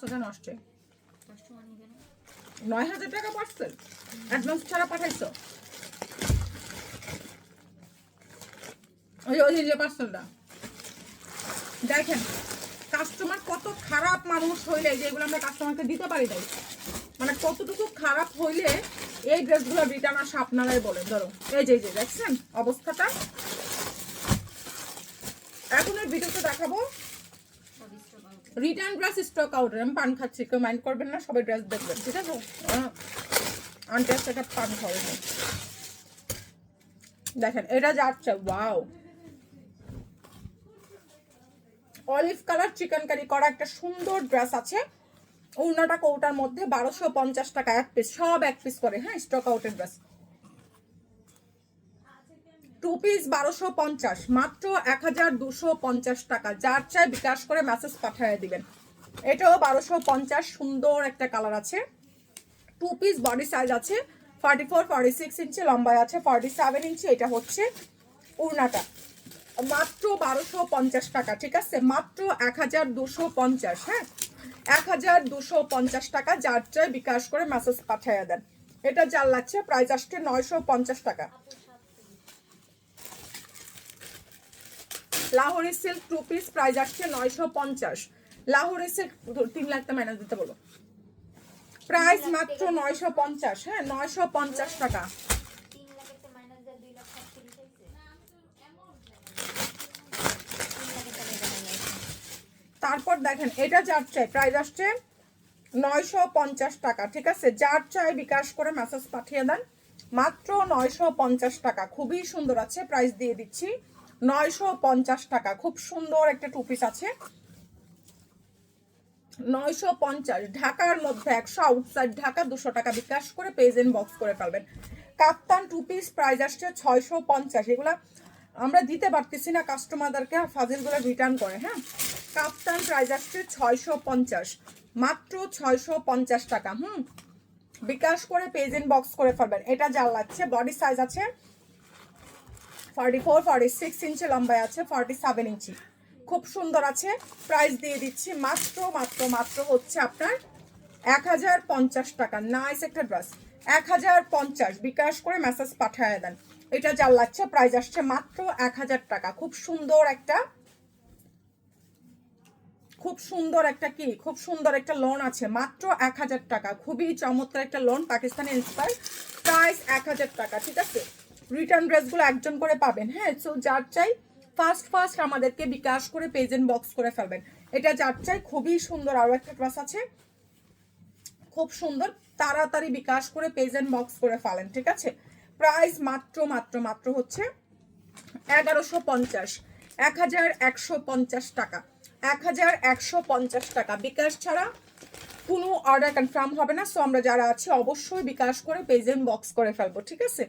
নষ্ট। নয় হাজার টাকা পার্সেল। অ্যাডভান্স ছাড়া পাঠাইছো। ওই ওই যে পার্সেলটা। দেখেন কাস্টমার কত খারাপ মানুষ হইলে যেগুলো আমরা কাস্টমারকে দিতে পারি তাই মানে কতটুকু খারাপ হইলে এই ড্রেসগুলো রিটার্ন আসে আপনারাই বলেন। ধরো এই যে এই যে দেখছেন অবস্থাটা? এখন এই ভিডিওতে দেখাবো রিটার্ন ড্রেস স্টক আউট আমি পান খাচ্ছি কেউ মাইন্ড করবেন না সবাই ড্রেস দেখবেন ঠিক আছে? আন্টি একটা পান খাওয়াবে দেখেন এটা যাচ্ছে wow olive colour chikankari করা একটা সুন্দর ড্রেস আছে। ওড়নাটা কৌটার মধ্যে বারোশো পঞ্চাশ টাকা এক পিস সব এক পিস করে হ্যাঁ স্টক আউটের ড্রেস টু পিস বারোশো পঞ্চাশ, মাত্র এক হাজার দুশো পঞ্চাশ টাকা। যার চাই বিকাশ করে মেসেজ পাঠিয়ে দিবেন। এটাও বারোশো পঞ্চাশ, সুন্দর একটা কালার আছে। টু পিস বডি সাইজ আছে। Forty four forty six inch লম্বায় আছে। ফর্টি সেভেন ইঞ্চি এটা হচ্ছে উড়নাটা মাত্র বারোশো পঞ্চাশ টাকা, ঠিক আছে? মাত্র এক হাজার দুশো পঞ্চাশ হ্যাঁ? এক হাজার দুশো পঞ্চাশ টাকা, যার চাই বিকাশ করে মেসেজ পাঠিয়ে দেন। এটা যার লাগছে প্রাইস আসছে নয়শো পঞ্চাশ টাকা। Lahori silk two piece price আসছে নয়শো পঞ্চাশ। লাহোরি সিল্ক তিন লাখটা মাইনাস দিতে বলো। প্রাইস মাত্র নয়শো পঞ্চাশ হ্যাঁ নয়শো পঞ্চাশ টাকা। তারপর দেখেন এটা যার চাই প্রাইস আসছে নয়শো পঞ্চাশ টাকা ঠিক আছে? যার চাই বিকাশ করে মেসেজ পাঠিয়ে দেন। মাত্র নয়শো পঞ্চাশ টাকা খুবই সুন্দর আছে প্রাইস দিয়ে দিচ্ছি। নয়শো পঞ্চাশ টাকা। খুব সুন্দর একটা টু পিস আছে। নয়শো পঞ্চাশ, ঢাকার মধ্যে একশো আউটসাইড ঢাকা দুশো টাকা। বিকাশ করে পেজেন্ট বক্স করে ফেলবেন। কাপ্তান টু পিস প্রাইস আসছে ছয়শো পঞ্চাশ। এগুলা আমরা দিতে পারতেছি না কাস্টমারদেরকে ফাজিলগুলো রিটার্ন করে হ্যাঁ? কাপ্তান প্রাইস আসছে ছয়শো পঞ্চাশ। মাত্র ছয়শো পঞ্চাশ টাকা, হুম? বিকাশ করে পেজেন্ট বক্স করে ফেলবেন। এটা যা লাগছে বডি সাইজ আছে forty four forty six inch লম্বায় আছে ফর্টি সেভেন ইঞ্চি খুব সুন্দর আছে প্রাইস দিয়ে দিচ্ছি মাত্র মাত্র মাত্র হচ্ছে আপনার এক হাজার পঞ্চাশ টাকা। নাইস একটা ড্রেস এক হাজার পঞ্চাশ, বিকাশ করে মেসেজ পাঠিয়ে দেন। এটা যার লাগছে প্রাইস আসছে মাত্র এক হাজার টাকা। খুব সুন্দর একটা, খুব সুন্দর একটা কি, খুব সুন্দর একটা লোন আছে, মাত্র এক হাজার টাকা। খুবই চমৎকার একটা লোন পাকিস্তানি ইন্সপায়ার প্রাইস এক হাজার টাকা, ঠিক আছে? রিটার্ন ড্রেসগুলো একজন করে পাবেন। হ্যাঁ সো যার চাই ফার্স্ট ফার্স্ট আমাদেরকে বিকাশ করে পেজেন্ট বক্স করে ফেলবেন। এটা যার চাই খুবই সুন্দর আরও একটা ড্রেস আছে। খুব সুন্দর, তাড়াতাড়ি বিকাশ করে পেজেন্ট বক্স করে ফেলেন, ঠিক আছে? প্রাইস মাত্র মাত্র মাত্র হচ্ছে এগারোশো পঞ্চাশ এক হাজার একশো পঞ্চাশ টাকা। এক হাজার একশো পঞ্চাশ টাকা। বিকাশ ছাড়া কোনো অর্ডার কনফার্ম হবে না সো আমরা যারা আছি অবশ্যই বিকাশ করে পেজেন্ট বক্স করে ফেলব, ঠিক আছে?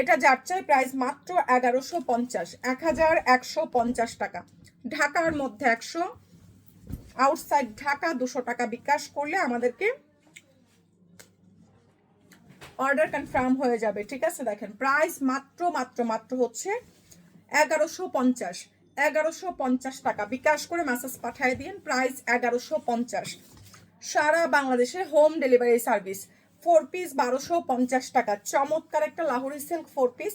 এটা যার চাই প্রাইস মাত্র এগারোশো পঞ্চাশ এক হাজার একশো পঞ্চাশ টাকা। ঢাকার মধ্যে একশো আউটসাইড ঢাকা দুশো টাকা বিকাশ করলে আমাদেরকে অর্ডার কনফার্ম হয়ে যাবে, ঠিক আছে? দেখেন প্রাইস মাত্র মাত্র মাত্র হচ্ছে এগারোশো পঞ্চাশ এগারোশো পঞ্চাশ টাকা বিকাশ করে মেসেজ পাঠিয়ে দিন প্রাইস এগারোশো পঞ্চাশ। সারা বাংলাদেশে home delivery service four piece বারোশো পঞ্চাশ টাকা। চমৎকার একটা লাহোরি সিল্ক ফোর পিস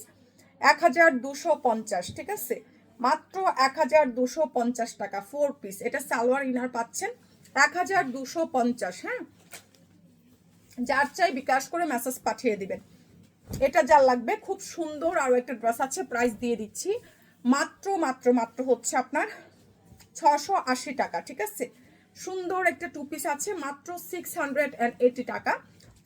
এক হাজার দুশো পঞ্চাশ, ঠিক আছে? মাত্র এক হাজার দুশো পঞ্চাশ টাকা ফোর পিস এটা সালোয়ার ইনার পাচ্ছেন, এক হাজার দুশো পঞ্চাশ হ্যাঁ? যার চাই বিকাশ করে মেসেজ পাঠিয়ে দিবেন। এটা যার লাগবে, খুব সুন্দর আরও একটা ড্রেস আছে প্রাইস দিয়ে দিচ্ছি। মাত্র মাত্র মাত্র হচ্ছে আপনার ছশো আশি টাকা, ঠিক আছে? সুন্দর একটা টু পিস আছে, মাত্র সিক্স হান্ড্রেড অ্যান্ড এইটি টাকা।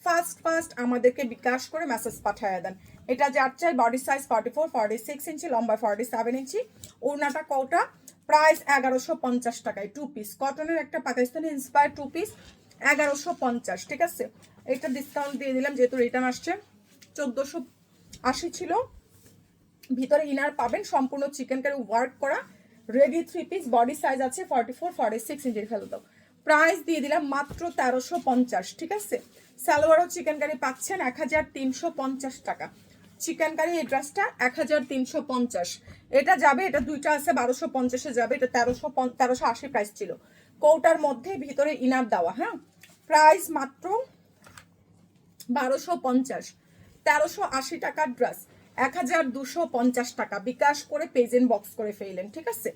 ফার্স্ট ফার্স্ট আমাদেরকে বিকাশ করে মেসেজ পাঠিয়ে দেন। এটা যার চাই body size forty four forty six inch, লম্বা ফর্টি সেভেন ইঞ্চি, ওড়নাটা কৌটা প্রাইস এগারোশো পঞ্চাশ টাকায় টু পিস কটনের একটা পাকিস্তানি ইন্সপায়ার টু পিস এগারোশো পঞ্চাশ, ঠিক আছে? এটা ডিসকাউন্ট দিয়ে দিলাম, যেহেতু রিটার্ন আসছে। চোদ্দোশো আশি ছিল। ভিতরে ইনার পাবেন, সম্পূর্ণ চিকেন কারি ওয়ার্ক করা ready three piece body size আছে ফর্টি ফোর ফর্টি সিক্স ইঞ্চির ফেলে দাও প্রাইস দিয়ে দিলাম মাত্র তেরোশো পঞ্চাশ, ঠিক আছে? সালোয়ারও চিকেন কারি পাচ্ছেন এক হাজার তিনশো পঞ্চাশ টাকা। চিকেন কারি এই ড্রেসটা এক হাজার তিনশো পঞ্চাশ। এটা যাবে, এটা দুইটা আছে, বারোশো পঞ্চাশে যাবে, এটা তেরোশো তেরোশো আশি প্রাইস ছিল। কৌটার মধ্যে, ভিতরে ইনার দেওয়া হ্যাঁ? প্রাইস মাত্র বারোশো পঞ্চাশ। তেরোশো আশি টাকার ড্রেস এক হাজার দুশো পঞ্চাশ টাকা। বিকাশ করে পেজেন্ট বক্স করে ফেললেন, ঠিক আছে?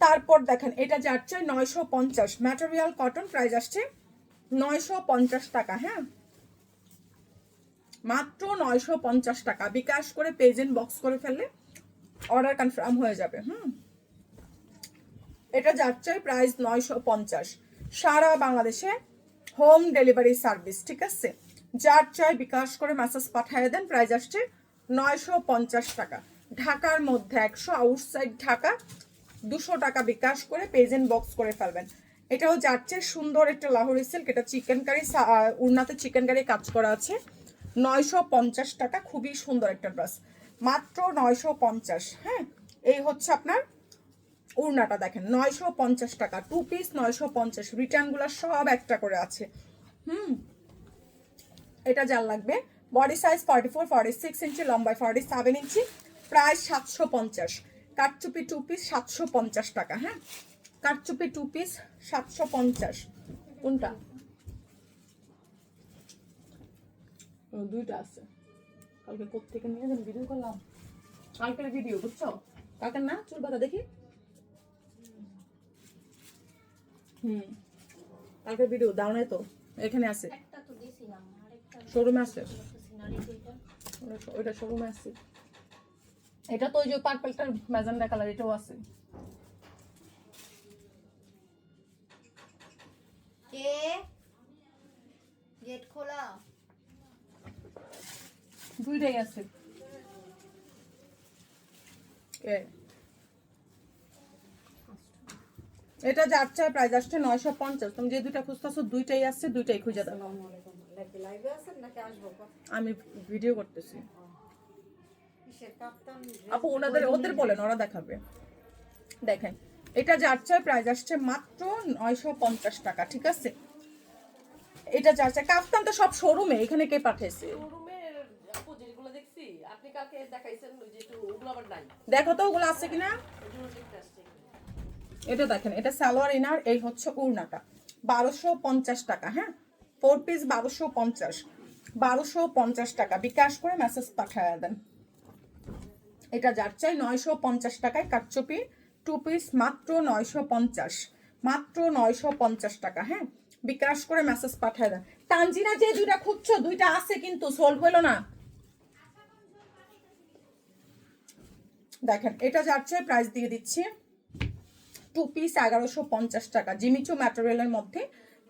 তারপর দেখেন, এটা যার চাই নয়শো পঞ্চাশ। ম্যাটেরিয়াল কটন প্রাইস আসছে নয়শো পঞ্চাশ টাকা হ্যাঁ? মাত্র নয়শো পঞ্চাশ টাকা। বিকাশ করে পেজেন্ট বক্স করে ফেললে অর্ডার কনফার্ম হয়ে যাবে, হুম? এটা যার চাই প্রাইস নয়শো পঞ্চাশ। সারা বাংলাদেশে হোম ডেলিভারি সার্ভিস ঠিক আছে? যার চাই বিকাশ করে মেসেজ পাঠিয়ে দেন প্রাইস আসছে নয়শো পঞ্চাশ টাকা। ঢাকার মধ্যে একশো আউটসাইড ঢাকা দুশো টাকা বিকাশ করে পেজেন্ট বক্স করে ফেলবেন। এটাও যাচ্ছে সুন্দর একটা লাহোরি সিল্ক, এটা চিকেন কারি উড়নাতে চিকেন কারি কাজ করা আছে। নয়শো পঞ্চাশ টাকা, খুবই সুন্দর একটা ড্রেস। মাত্র নয়শো পঞ্চাশ হ্যাঁ? এই হচ্ছে আপনার উড়নাটা দেখেন, নয়শো পঞ্চাশ টাকা টু পিস নয়শো পঞ্চাশ, রিটার্নগুলো সব একটা করে আছে। হুম? এটা যার লাগবে? Body size forty four forty six inch লম্বায় ফর্টি সেভেন ইঞ্চি প্রায় সাতশো পঞ্চাশ। কাঠচুপি টু পিস সাতশো পঞ্চাশ টাকা হ্যাঁ? কাঠচুপি টু পিস সাতশো পঞ্চাশ। কোনটা? দুইটা আছে। কালকে কোথেকে নিয়ে যেন ভিডিও করলাম। কালকের ভিডিও বুঝছ? কালকে না? চুল বাঁধা দেখি। হুম। কালকের ভিডিও দাও তো। এখানে আছে। একটা তো দিছিলাম আরেকটা শোরুমে আছে। ওটা শোরুমে আছে। এটা তো ওই যে পার্পলটার ম্যাজেন্ডা কালার এটাও আছে। কে গেট খোলা। দুইটাই আছে। এ। এটা যার চায় প্রাইস আসছে নয়শো পঞ্চাশ। তুমি যে দুইটা খুঁজতেছো দুইটাই আসছে দুইটাই খুঁজে দাও। লাইভে আছেন নাকি আসব? আমি ভিডিও করতেছি। আপু ওনাদের ওদের বলেন ওরা দেখাবে। দেখেন এটা যার চায় প্রাইস আসছে মাত্র নয়শো পঞ্চাশ টাকা ঠিক আছে? এটা যার চায় কাফতান তো সব শোরুমে এখানে কে পাঠিয়েছে শোরুমের আপু যেগুলো দেখছি আপনি কালকে দেখাইছেন ওই যে একটু ওগুলো আবার নাই। দেখো তো ওগুলো আছে কিনা? এটা দেখেন এটা সালোয়ার ইনার এই হচ্ছে উড়নাটা। বারোশো পঞ্চাশ টাকা হ্যাঁ? ফোর পিস বারোশো পঞ্চাশ। বারোশো পঞ্চাশ টাকা। বিকাশ করে মেসেজ পাঠায় দেন। এটা যার চাই নয়শো পঞ্চাশ টাকায় কাটচুপি টু পিস মাত্র নয়শো পঞ্চাশ। মাত্র নয়শো পঞ্চাশ টাকা হ্যাঁ? বিকাশ করে মেসেজ পাঠায় দেন তানজিনা, যে দুইটা খুঁজছো, দুইটা আছে কিন্তু সোল্ড হলো না। দেখেন, এটা যার চাই প্রাইস দিয়ে দিচ্ছি। টু পিস এগারোশো পঞ্চাশ টাকা। জিমিচু ম্যাটেরিয়ালের মধ্যে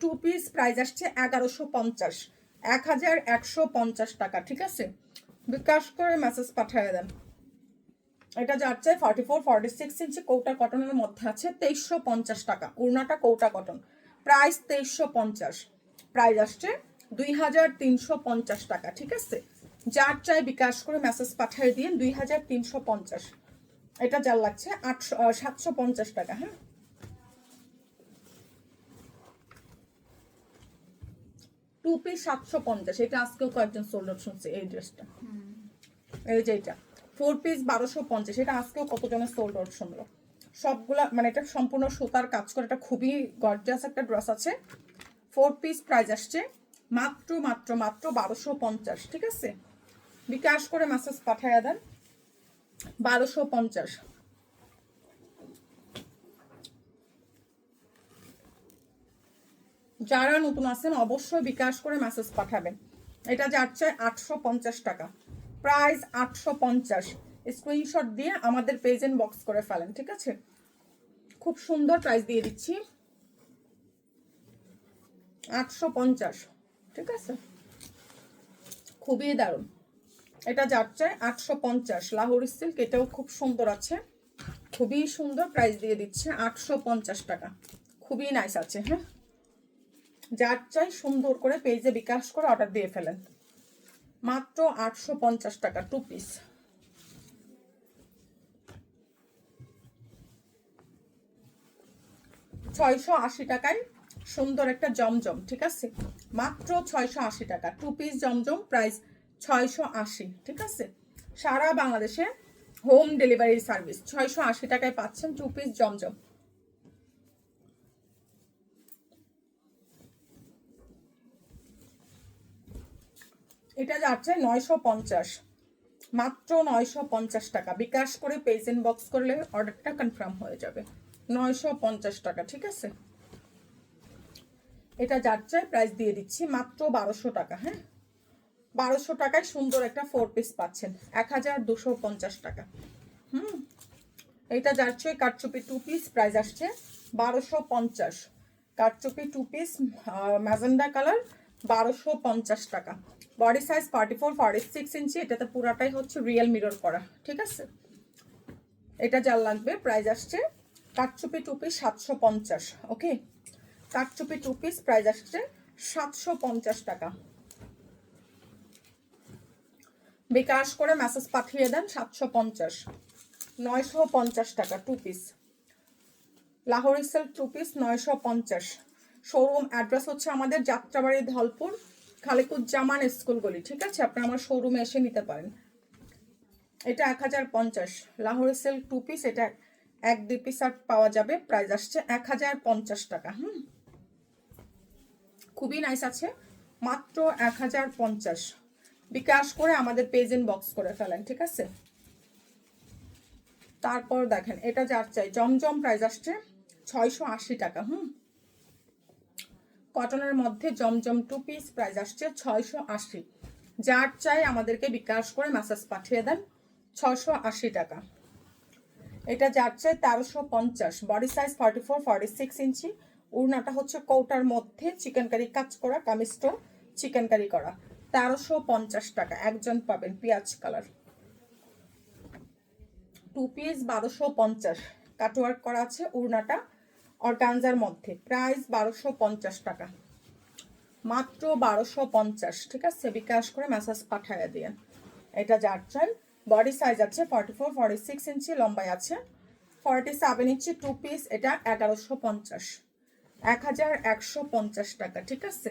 টু পিস প্রাইস আসছে এগারোশো পঞ্চাশ। এক হাজার একশো পঞ্চাশ টাকা, ঠিক আছে? বিকাশ করে মেসেজ পাঠিয়ে দেন। এটা যাচ্ছে forty four forty six inch কৌটা কটনের মধ্যে আছে তেইশশো পঞ্চাশ টাকা। উড়নাটা কৌটা কটন। প্রাইস তেইশশো পঞ্চাশ। প্রাইস আসছে দুই হাজার তিনশো পঞ্চাশ টাকা ঠিক আছে? যার চাই বিকাশ করে মেসেজ পাঠিয়ে দিন দুই হাজার তিনশো পঞ্চাশ। এটা যার লাগছে আটশো সাতশো পঞ্চাশ টাকা হ্যাঁ? টু পিস সাতশো পঞ্চাশ। এটা আজকেও কয়েকজন সোল্ডার শুনছে এই ড্রেসটা এই যে এটা। ফোর পিস বারোশো পঞ্চাশ। এটা আজকেও কতজনের সোল্ড আউট শুনলো? সবগুলা মানে এটা সম্পূর্ণ সুতার কাজ করে, এটা খুবই গর্জিয়াস একটা ড্রেস আছে। ফোর পিস প্রাইস আসছে মাত্র মাত্র মাত্র বারোশো পঞ্চাশ, ঠিক আছে? বিকাশ করে মেসেজ পাঠাইয়া দেন। বারোশো পঞ্চাশ। যারা নতুন আছেন অবশ্যই বিকাশ করে মেসেজ পাঠাবেন। এটা যাচ্ছে আটশো পঞ্চাশ টাকা। প্রাইস আটশো পঞ্চাশ। স্ক্রিনশট দিয়ে আমাদের পেজেন্ট বক্স করে ফেলেন, ঠিক আছে? খুব সুন্দর প্রাইস দিয়ে দিচ্ছি। আটশো পঞ্চাশ, ঠিক আছে? খুবই দারুণ। এটা যাচ্ছে আটশো পঞ্চাশ। লাহোর সিল্ক এটাও খুব সুন্দর আছে। খুবই সুন্দর প্রাইস দিয়ে দিচ্ছে আটশো পঞ্চাশ টাকা। খুবই নাইস আছে হ্যাঁ? যার চাই সুন্দর করে পেজে বিকাশ করে অর্ডার দিয়ে ফেলেন। মাত্র আটশো পঞ্চাশ টাকা টু পিস ছয়শো আশি টাকায় সুন্দর একটা জমজম, ঠিক আছে? মাত্র ছয়শো আশি টাকা টু পিস জমজম প্রাইস ছয়শো আশি, ঠিক আছে? সারা বাংলাদেশে হোম ডেলিভারি সার্ভিস ছয়শো আশি টাকায় পাচ্ছেন টু পিস জমজম। এটা যাচ্ছে নয়শো পঞ্চাশ। মাত্র নয়শো পঞ্চাশ টাকা। বিকাশ করে পেজ বক্স করলে অর্ডারটা কনফার্ম হয়ে যাবে। নয়শো পঞ্চাশ টাকা, ঠিক আছে? এটা যাচ্ছে প্রাইস দিয়ে দিচ্ছি মাত্র বারোশো টাকা হ্যাঁ? বারোশো টাকায় সুন্দর একটা ফোর পিস পাচ্ছেন। এক হাজার দুশো পঞ্চাশ টাকা। হুম? এটা যাচ্ছে কাটচুপি টু পিস প্রাইস আসছে বারোশো পঞ্চাশ। কাটচুপি টু পিস ম্যাজেন্ডা কালার বারোশো পঞ্চাশ টাকা। Body size forty four forty six inch এটাতে পুরাটাই হচ্ছে রিয়েল মিরর করা, ঠিক আছে? এটা যার লাগবে প্রাইস আসছে কাটচুপি টু পিস সাতশো পঞ্চাশ ওকে কাটচুপি টু পিস প্রাইস আসছে সাতশো পঞ্চাশ টাকা। বিকাশ করে মেসেজ পাঠিয়ে দেন সাতশো পঞ্চাশ, নয়শো পঞ্চাশ টাকা two piece Lahori silk two piece নয়শো পঞ্চাশ। শোরুম অ্যাড্রেস হচ্ছে আমাদের যাত্রাবাড়ি ধলপুর, খালিকুজ্জামান স্কুল গলি, ঠিক আছে? আপনারা আমার শোরুমে এসে নিতে পারেন। এটা এক হাজার পঞ্চাশ। লাহোরি সিল্ক টু পিস এটা এক দুই পিস আর পাওয়া যাবে। প্রাইস আসছে এক হাজার পঞ্চাশ টাকা, হুম? খুবই নাইস আছে। মাত্র এক হাজার পঞ্চাশ। বিকাশ করে আমাদের পেজ বক্স করে ফেলেন, ঠিক আছে? তারপর দেখেন, এটা যার চাই। জমজম প্রাইস আসছে ছয়শো আশি টাকা, হুম? কটনের মধ্যে জমজম টু পিস প্রাইস আসছে ছয়শো আশি। যার চাই আমাদেরকে বিকাশ করে মেসেজ পাঠিয়ে দেন ছয়শো আশি টাকা। এটা যার চাই তেরোশো পঞ্চাশ। Body size forty four forty six inch. উড়নাটা হচ্ছে কৌটার মধ্যে চিকেন কারি কাজ করা কামিজটো চিকেন কারি করা। তেরোশো পঞ্চাশ টাকা, একজন পাবেন পেঁয়াজ কালার টু পিস বারোশো পঞ্চাশ। কাটওয়ার্ক করা আছে উড়নাটা অর্গানজার মধ্যে। প্রাইস বারোশো পঞ্চাশ টাকা। মাত্র বারোশো পঞ্চাশ, ঠিক আছে? বিকাশ করে মেসেজ পাঠায় দিয়ে। এটা যার চাই। বডি সাইজ আছে forty four, forty six inch, লম্বাই আছে forty seven inch two piece এটা এগারোশো পঞ্চাশ। এক হাজার একশো পঞ্চাশ টাকা, ঠিক আছে?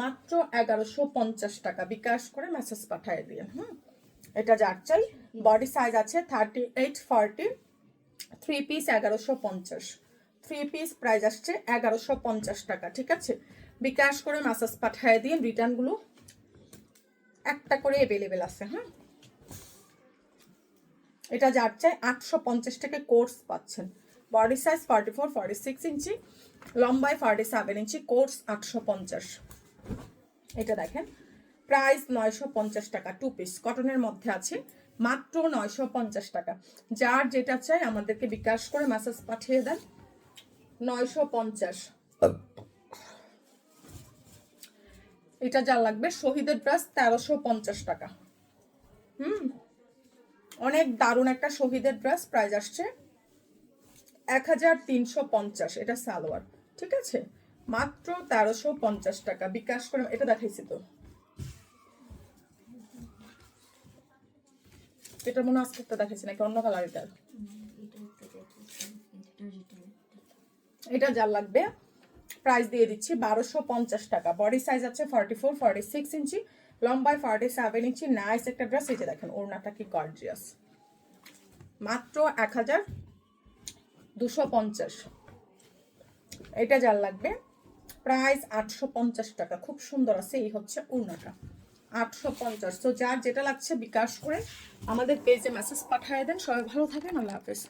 মাত্র এগারোশো পঞ্চাশ টাকা, বিকাশ করে মেসেজ পাঠায় দিয়ে। হুম? এটা যার চাই। বডি সাইজ আছে thirty eight, forty three piece এগারোশো পঞ্চাশ। থ্রি পিস প্রাইস আসছে এগারোশো পঞ্চাশ টাকা, ঠিক আছে? বিকাশ করে মেসেজ পাঠিয়ে দিয়ে রিটার্নগুলো একটা করে অ্যাভেলেবেল আছে হ্যাঁ? এটা যার চাই আটশো পঞ্চাশ টাকা কোর্স পাচ্ছেন। Body size forty four forty six inch, লম্বায় ফর্টি সেভেন ইঞ্চি কোর্স আটশো পঞ্চাশ। এটা দেখেন প্রাইস নয়শো পঞ্চাশ টাকা টু পিস কটনের মধ্যে আছে, মাত্র নয়শো পঞ্চাশ টাকা। যার যেটা চাই আমাদেরকে বিকাশ করে মেসেজ পাঠিয়ে দেন। নয়শো পঞ্চাশ। এটা যা লাগবে শহীদের ড্রেস তেরোশো পঞ্চাশ টাকা। হুম অনেক দারুণ একটা শহীদের ড্রেস প্রাইস আসছে এক হাজার তিনশো পঞ্চাশ এটা সালোয়ার ঠিক আছে? মাত্র তেরোশো পঞ্চাশ টাকা বিকাশ করে এটা দেখাইছি তো। এটা মনে আজকে একটা দেখাইছি নাকি অন্য কালার এটা এটা যা লাগবে। প্রাইস দিয়ে দিচ্ছি বারোশো পঞ্চাশ টাকা। বডি সাইজ আছে forty four forty six inch, লম্বায় ফর্টি সেভেন ইঞ্চি নাইস একটা ড্রেস এই যে দেখেন, ওড়নাটা কি গর্জিয়াস মাত্র এক হাজার দুশো পঞ্চাশ। এটা যার লাগবে প্রাইস আটশো পঞ্চাশ টাকা। খুব সুন্দর আছে, এই হচ্ছে উড়নাটা আটশো পঞ্চাশ। তো যার যেটা লাগছে বিকাশ করে আমাদের পেজে মেসেজ পাঠিয়ে দেন। সবাই ভালো থাকেন, আল্লাহ হাফেজ।